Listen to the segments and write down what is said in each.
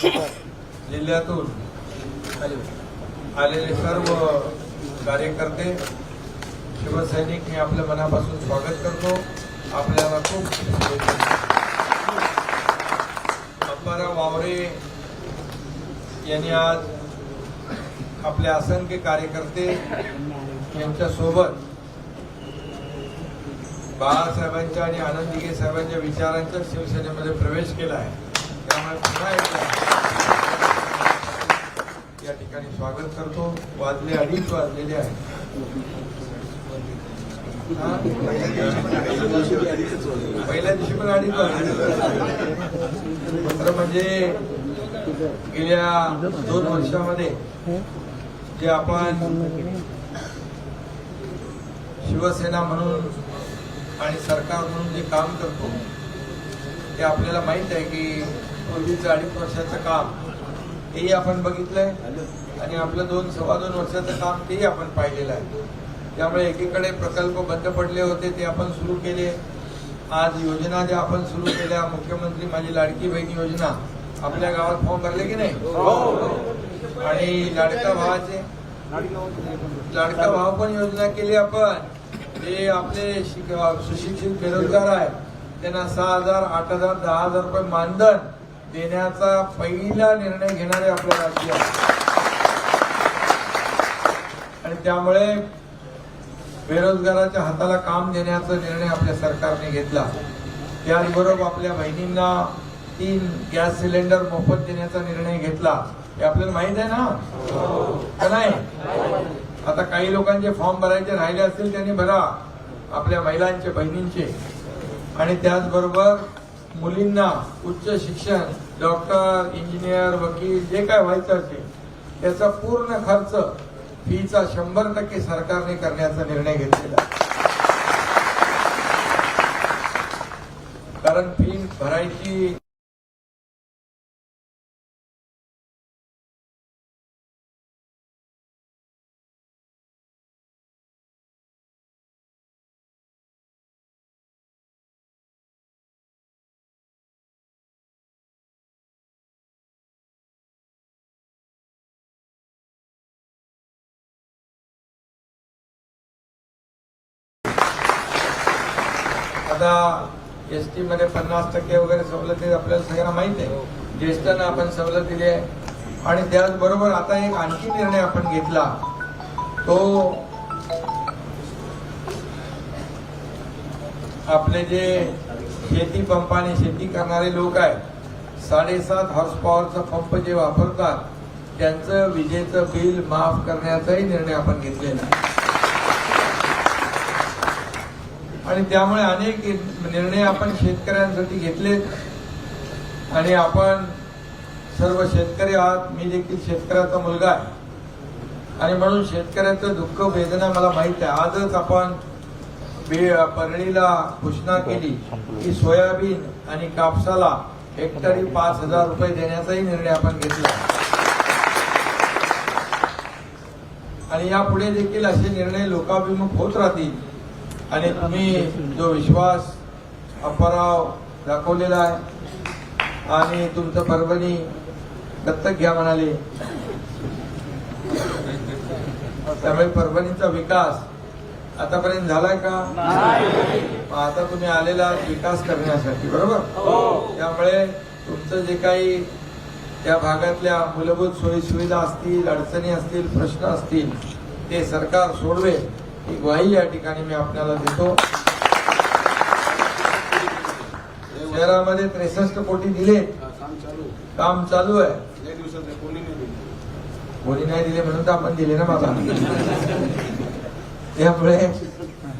जिल्ह्यातून आलेले सर्व कार्यकर्ते शिवसैनिक मी आपल्या मनापासून स्वागत करतो. आपल्याला खूप अप्पाराव वावरे यांनी आज आपले असंख्य कार्यकर्ते यांच्या सोबत बाळासाहेबांच्या आणि आनंदीगे साहेबांच्या विचारांच्या शिवसेनेमध्ये प्रवेश केला आहे. या ठिकाणी स्वागत करतो. वाजले अडीच वाजलेले आहे पहिल्या दिवशी पण अडीच वाजले. दुसरं म्हणजे गेल्या दोन वर्षामध्ये जे आपण शिवसेना म्हणून आणि सरकार म्हणून जे काम करतो ते आपल्याला माहीत आहे की पूर्वीचं अडीच वर्षाचं काम तेही आपण बघितलंय. आणि आपलं दोन सव्वा दोन वर्षाचं काम तेही आपण पाहिलेलं आहे. त्यामुळे एकीकडे प्रकल्प बंद पडले होते ते आपण सुरू केले. आज योजना ज्या आपण सुरू केल्या मुख्यमंत्री माझी लाडकी बहीण योजना आपल्या गावात फॉर्म भरले की नाही? आणि लाडका भावाचे लाडका भाव पण योजना केली आपण. जे आपले शिक- सुशिक्षित बेरोजगार आहेत. त्यांना सहा हजार आठ हजार दहा हजार रुपये मानधन देण्याचा पहिला निर्णय घेणारे आपल्या राज्य आणि त्यामुळे बेरोजगाराच्या हाताला काम देण्याचा निर्णय आपल्या सरकारने घेतला. त्याचबरोबर आपल्या बहिणींना तीन गॅस सिलेंडर मोफत देण्याचा निर्णय घेतला. हे आपल्याला माहीत आहे ना? नाही? आता काही लोकांचे फॉर्म भरायचे राहिले असतील त्यांनी भरा. आपल्या महिलांचे बहिणींचे. आणि त्याचबरोबर मुलींना उच्च शिक्षण डॉक्टर इंजिनियर वकील जे काय व्हायचं असेल त्याचा पूर्ण खर्च फीचा शंभर टक्के सरकारने करण्याचा निर्णय घेतलेला कारण फी भरायची आता एस टी मध्ये पन्नास टक्के वगैरे सवलती आपल्याला सगळ्यांना माहीत आहे. ज्येष्ठांना आपण सवलत दिली आहे. आणि त्याचबरोबर आता एक आणखी निर्णय आपण घेतला. तो आपले जे शेती पंपाने शेती करणारे लोक आहेत साडेसात हॉर्स पॉवरचा पंप जे वापरतात त्यांचं विजेचं बिल माफ करण्याचाही निर्णय आपण घेतलेला आहे. आणि त्यामुळे अनेक निर्णय आपण शेतकऱ्यांसाठी घेतलेत. आणि आपण सर्व शेतकरी आहात. मी देखील शेतकऱ्याचा मुलगा आहे. आणि म्हणून शेतकऱ्याचं दुःख वेदना मला माहीत आहे. आजच आपण परळीला घोषणा केली की सोयाबीन आणि कापसाला हेक्टरी पाच हजार रुपये देण्याचाही निर्णय आपण घेतला. आणि यापुढे देखील असे निर्णय लोकाभिमुख होत राहतील. आणि तुम्ही जो विश्वास अप्पाराव दाखवलेला आहे आणि तुमचं परभणी दत्तक घ्या म्हणाले. त्यामुळे परभणीचा विकास आतापर्यंत झालाय का? आता तुम्ही आलेला विकास करण्यासाठी बरोबर? त्यामुळे तुमचं जे काही त्या भागातल्या मूलभूत सोयी सुविधा असतील अडचणी असतील प्रश्न असतील ते सरकार सोडवेल. ही ग्वाही या ठिकाणी मी आपल्याला देतो. शहरामध्ये त्रेसष्ट कोटी दिले. काम चालू आहे. कोणी नाही दिले म्हणून तर आपण दिले ना बाबा. त्यामुळे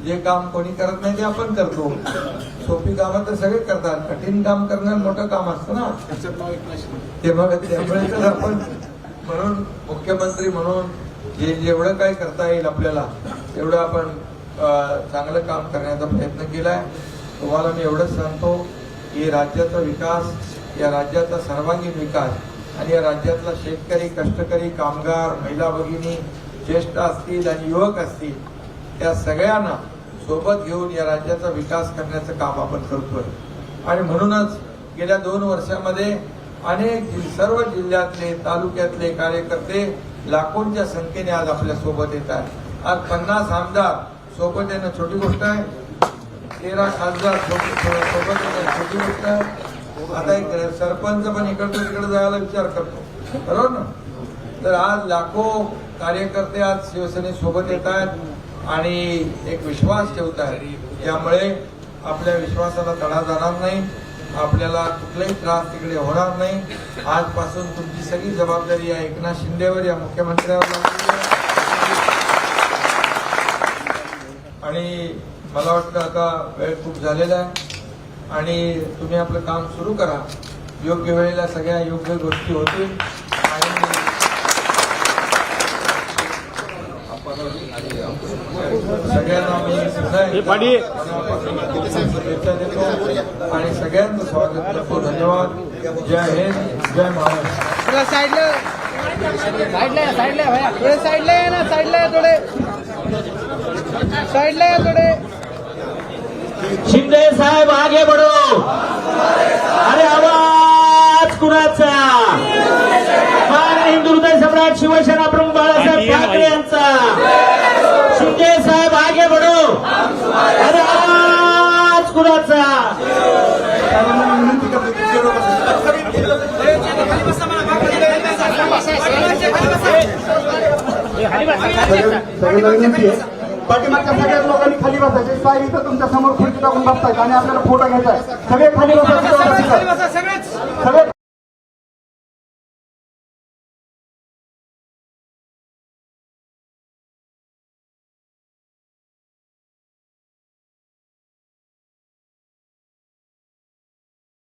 जे काम कोणी करत नाही ते आपण करतो. सोपी कामं तर सगळे करतात. कठीण काम करणं मोठं काम असतं ना. ते मग त्यामुळे तर आपण म्हणून मुख्यमंत्री म्हणून जे जेवढं काय करता येईल आपल्याला तेवढं आपण चांगलं काम करण्याचा प्रयत्न केलाय. तुम्हाला मी एवढंच सांगतो की राज्याचा विकास या राज्याचा सर्वांगीण विकास आणि या राज्यातला शेतकरी कष्टकरी कामगार महिला भगिनी ज्येष्ठ असतील आणि युवक असतील त्या सगळ्यांना सोबत घेऊन या राज्याचा विकास करण्याचं काम आपण करतोय. आणि म्हणूनच गेल्या दोन वर्षामध्ये अनेक सर्व जिल्ह्यातले तालुक्यातले कार्यकर्ते लाखोंच्या संख्येने आज आपल्यासोबत येत आहेत. आज पन्नास आमदार सोबत येणं छोटी गोष्ट आहे. तेरा खासदार सोबत येणं छोटी गोष्ट आहे. आता एक सरपंच पण इकडचं तिकडे जायला विचार करतो. बरोबर ना? तर आज लाखो कार्यकर्ते आज शिवसेनेसोबत येत आहेत आणि एक विश्वास ठेवत आहेत. त्यामुळे आपल्या विश्वासाला तडा जाणार नाही. आपल्याला कुठलाही त्रास तिकडे होणार नाही. आजपासून तुमची सगळी जबाबदारी या एकनाथ शिंदेवर या मुख्यमंत्र्यावर लागलेली आहे. आणि मला वाटतं आता वेळ खूप झालेला आहे. आणि तुम्ही आपलं काम सुरू करा. योग्य वेळेला सगळ्या योग्य गोष्टी होतील. आणि सगळ्यांना मी देतो आणि सगळ्यांचं स्वागत करतो. धन्यवाद. जय हिंद. जय महाराष्ट्र. थोड़ा साइड ले साइड ले साइड ले भैया. थोड़े साइड ले ना साइड ले थोड़े साइड ले थोड़े. शिंदे साहेब आगे बढो. अरे आवाज कुणाचा? मान हिंदू हृदय सम्राट शिवसेना प्रमुख बाळासाहेब ठाकरे यांचा. शिंदे साहेब आगे बढो. अरे आवाज कुणाचा? सगळ्यांना विनंती आहे पाठीमागच्या सगळ्याच लोकांनी खाली बसायचे साहेब इथं तुमच्यासमोर खुर्ची टाकून बसतायत आणि आपल्याला फोटो घ्यायचा आहे. सगळे खाली बसायचे सगळे